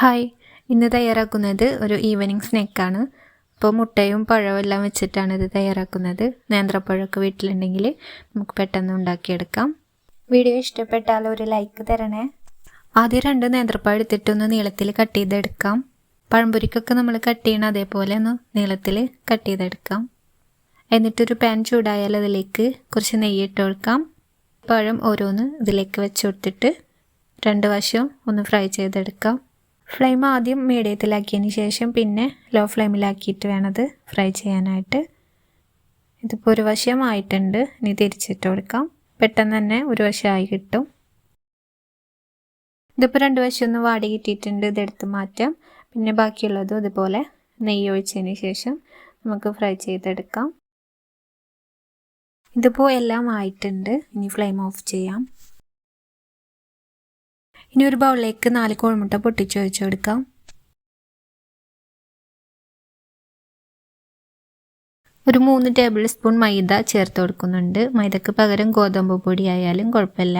Hi. ഇന്ന് തയ്യാറാക്കുന്നത് ഒരു ഈവനിങ് സ്നാക്കാണ് അപ്പോൾ മുട്ടയും പഴവും എല്ലാം വെച്ചിട്ടാണ് ഇത് തയ്യാറാക്കുന്നത്. നേന്ത്രപ്പഴമൊക്കെ വീട്ടിലുണ്ടെങ്കിൽ നമുക്ക് പെട്ടെന്ന് ഉണ്ടാക്കിയെടുക്കാം. വീഡിയോ ഇഷ്ടപ്പെട്ടാൽ ഒരു ലൈക്ക് തരണേ. ആദ്യം രണ്ട് നേന്ത്രപ്പഴം എടുത്തിട്ടൊന്ന് നീളത്തിൽ കട്ട് ചെയ്തെടുക്കാം. പഴംപൊരിക്കൊക്കെ നമ്മൾ കട്ട് ചെയ്യണം അതേപോലെ ഒന്ന് നീളത്തിൽ കട്ട് ചെയ്തെടുക്കാം. എന്നിട്ടൊരു പാൻ ചൂടായാൽ അതിലേക്ക് കുറച്ച് നെയ്യ് ഇട്ട് കൊടുക്കാം. പഴം ഓരോന്ന് ഇതിലേക്ക് വെച്ച് കൊടുത്തിട്ട് രണ്ട് വശവും ഒന്ന് ഫ്രൈ ചെയ്തെടുക്കാം. ഫ്ലെയിം ആദ്യം മീഡിയത്തിലാക്കിയതിന് ശേഷം പിന്നെ ലോ ഫ്ലെയിമിലാക്കിയിട്ട് വേണത് ഫ്രൈ ചെയ്യാനായിട്ട്. ഇതിപ്പോൾ ഒരു വശമായിട്ടുണ്ട് ഇനി തിരിച്ചിട്ട് കൊടുക്കാം. പെട്ടെന്ന് തന്നെ ഒരു വശമായി കിട്ടും. ഇതിപ്പോൾ രണ്ട് വശം ഒന്ന് വാടി കിട്ടിയിട്ടുണ്ട്. ഇതെടുത്ത് മാറ്റാം. പിന്നെ ബാക്കിയുള്ളതും ഇതുപോലെ നെയ്യ് ഒഴിച്ചതിന് ശേഷം നമുക്ക് ഫ്രൈ ചെയ്തെടുക്കാം. ഇതിപ്പോൾ എല്ലാം ആയിട്ടുണ്ട്. ഇനി ഫ്ലെയിം ഓഫ് ചെയ്യാം. ഇനി ഒരു ബൗളിലേക്ക് നാല് കോഴിമുട്ട പൊട്ടിച്ച് ഒഴിച്ചു കൊടുക്കാം. ഒരു മൂന്ന് ടേബിൾ സ്പൂൺ മൈദ ചേർത്ത് കൊടുക്കുന്നുണ്ട്. മൈദക്ക് പകരം ഗോതമ്പ് പൊടി ആയാലും കുഴപ്പമില്ല.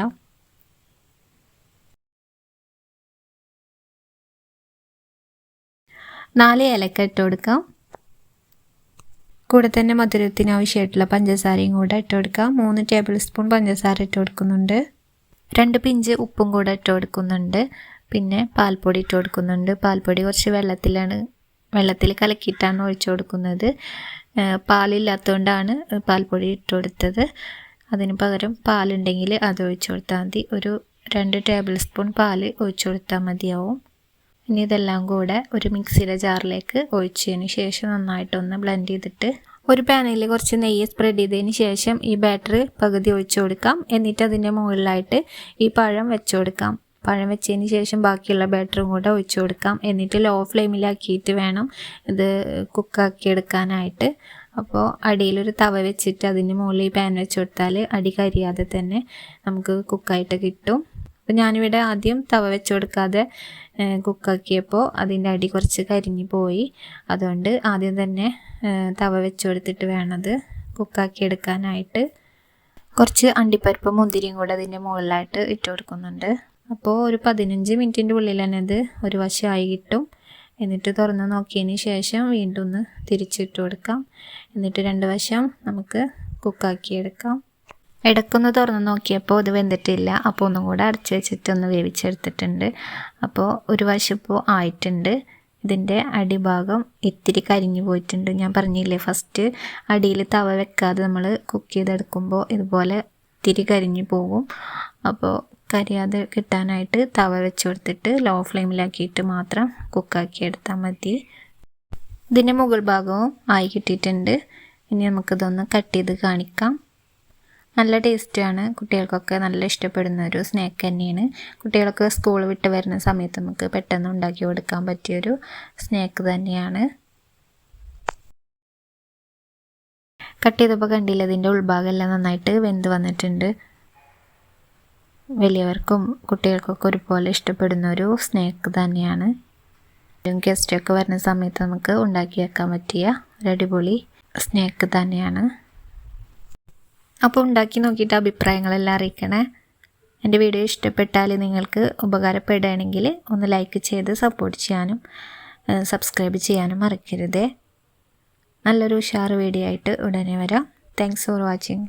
നാല് ഏലക്ക ഇട്ട് കൊടുക്കാം. കൂടെ തന്നെ മധുരത്തിന് ആവശ്യമായിട്ടുള്ള പഞ്ചസാരയും കൂടെ ഇട്ട് കൊടുക്കാം. മൂന്ന് ടേബിൾ സ്പൂൺ പഞ്ചസാര ഇട്ട് കൊടുക്കുന്നുണ്ട്. രണ്ട് പിഞ്ച് ഉപ്പും കൂടെ ഇട്ട് കൊടുക്കുന്നുണ്ട്. പിന്നെ പാൽപ്പൊടി ഇട്ട് കൊടുക്കുന്നുണ്ട്. പാൽപ്പൊടി കുറച്ച് വെള്ളത്തിലാണ് വെള്ളത്തിൽ കലക്കിയിട്ടാണ് ഒഴിച്ചു കൊടുക്കുന്നത്. പാലില്ലാത്തതുകൊണ്ടാണ് പാൽപ്പൊടി ഇട്ട് കൊടുത്തത്. അതിന് പകരം പാലുണ്ടെങ്കിൽ അത് ഒഴിച്ചു കൊടുത്താൽ മതി. ഒരു രണ്ട് ടേബിൾ സ്പൂൺ പാൽ ഒഴിച്ചു കൊടുത്താൽ മതിയാവും. ഇനി ഇതെല്ലാം കൂടെ ഒരു മിക്സിയുടെ ജാറിലേക്ക് ഒഴിച്ചതിന് ശേഷം നന്നായിട്ടൊന്ന് ബ്ലെൻഡ് ചെയ്തിട്ട് ഒരു പാനിൽ കുറച്ച് നെയ്യ് സ്പ്രെഡ് ചെയ്തതിന് ശേഷം ഈ ബാറ്റർ പകുതി ഒഴിച്ചു കൊടുക്കാം. എന്നിട്ട് അതിന്റെ മുകളിലായിട്ട് ഈ പഴം വെച്ചു കൊടുക്കാം. പഴം വെച്ചതിന് ശേഷം ബാക്കിയുള്ള ബാറ്ററും കൂടെ ഒഴിച്ചു കൊടുക്കാം. എന്നിട്ട് ലോ ഫ്ലെയിമിലാക്കിയിട്ട് വേണം ഇത് കുക്കാക്കി എടുക്കാനായിട്ട്. അപ്പോൾ അടിയിലൊരു തവ വെച്ചിട്ട് അതിന്റെ മുകളിൽ ഈ പാൻ വെച്ച് കൊടുത്താൽ അടി കരിയാതെ തന്നെ നമുക്ക് കുക്കായിട്ട് കിട്ടും. അപ്പോൾ ഞാനിവിടെ ആദ്യം തവ വെച്ച് കൊടുക്കാതെ കുക്കാക്കിയപ്പോൾ അതിന്റെ അടി കുറച്ച് കരിഞ്ഞു പോയി. അതുകൊണ്ട് ആദ്യം തന്നെ തവ വെച്ച് കൊടുത്തിട്ട് വേണത് കുക്കാക്കി എടുക്കാനായിട്ട്. കുറച്ച് അണ്ടിപ്പരിപ്പ് മുന്തിരിയും കൂടെ അതിന്റെ മുകളിലായിട്ട് ഇട്ട് കൊടുക്കുന്നുണ്ട്. അപ്പോൾ ഒരു പതിനഞ്ച് മിനിറ്റിന്റെ ഉള്ളിൽ തന്നെ ഇത് ഒരു വശമായി കിട്ടും. എന്നിട്ട് തുറന്ന് നോക്കിയതിന് ശേഷം വീണ്ടും ഒന്ന് തിരിച്ചിട്ട് കൊടുക്കാം. എന്നിട്ട് രണ്ട് വശം നമുക്ക് കുക്കാക്കി എടുക്കാം. ഇടയ്ക്കൊന്ന് തുറന്ന് നോക്കിയപ്പോൾ ഇത് വെന്തിട്ടില്ല. അപ്പോൾ ഒന്നും കൂടെ അടച്ചു വെച്ചിട്ട് ഒന്ന് വേവിച്ചെടുത്തിട്ടുണ്ട്. അപ്പോൾ ഒരു വശപ്പോൾ ആയിട്ടുണ്ട്. ഇതിന്റെ അടിഭാഗം ഇത്തിരി കരിഞ്ഞു പോയിട്ടുണ്ട്. ഞാൻ പറഞ്ഞില്ലേ ഫസ്റ്റ് അടിയിൽ തവ വെക്കാതെ നമ്മൾ കുക്ക് ചെയ്തെടുക്കുമ്പോൾ ഇതുപോലെ ഇത്തിരി കരിഞ്ഞു പോകും അപ്പോൾ കരിയാതെ കിട്ടാനായിട്ട് തവ വെച്ച് കൊടുത്തിട്ട് ലോ ഫ്ലെയിമിലാക്കിയിട്ട് മാത്രം കുക്കാക്കി എടുത്താൽ മതി. ഇതിന്റെ മുകൾ ഭാഗവും ആയി കിട്ടിയിട്ടുണ്ട്. ഇനി നമുക്കിതൊന്ന് കട്ട് ചെയ്ത് കാണിക്കാം. നല്ല ടേസ്റ്റാണ്. കുട്ടികൾക്കൊക്കെ നല്ല ഇഷ്ടപ്പെടുന്ന ഒരു സ്നാക്ക് തന്നെയാണ്. കുട്ടികളൊക്കെ സ്കൂൾ വിട്ട് വരുന്ന സമയത്ത് നമുക്ക് പെട്ടെന്ന് ഉണ്ടാക്കി കൊടുക്കാൻ പറ്റിയൊരു സ്നാക്ക് തന്നെയാണ്. കട്ട് ചെയ്തപ്പോൾ കണ്ടില്ല ഇതിന്റെ ഉൾഭാഗമെല്ലാം നന്നായിട്ട് വെന്ത് വന്നിട്ടുണ്ട്. വലിയവർക്കും കുട്ടികൾക്കൊക്കെ ഒരുപോലെ ഇഷ്ടപ്പെടുന്ന ഒരു സ്നാക്ക് തന്നെയാണ്. ഗസ്റ്റൊക്കെ വരുന്ന സമയത്ത് നമുക്ക് ഉണ്ടാക്കി വെക്കാൻ പറ്റിയ ഒരു അടിപൊളി സ്നാക്ക് തന്നെയാണ്. അപ്പോൾ ഉണ്ടാക്കി നോക്കിയിട്ട് അഭിപ്രായങ്ങളെല്ലാം അറിയിക്കണേ. എന്റെ വീഡിയോ ഇഷ്ടപ്പെട്ടാൽ നിങ്ങൾക്ക് ഉപകാരപ്പെടുകയാണെങ്കിൽ ഒന്ന് ലൈക്ക് ചെയ്ത് സപ്പോർട്ട് ചെയ്യാനും സബ്സ്ക്രൈബ് ചെയ്യാനും മറക്കരുതേ. നല്ലൊരു ഉഷാറ് വീഡിയോ ആയിട്ട് ഉടനെ വരാം. Thanks for watching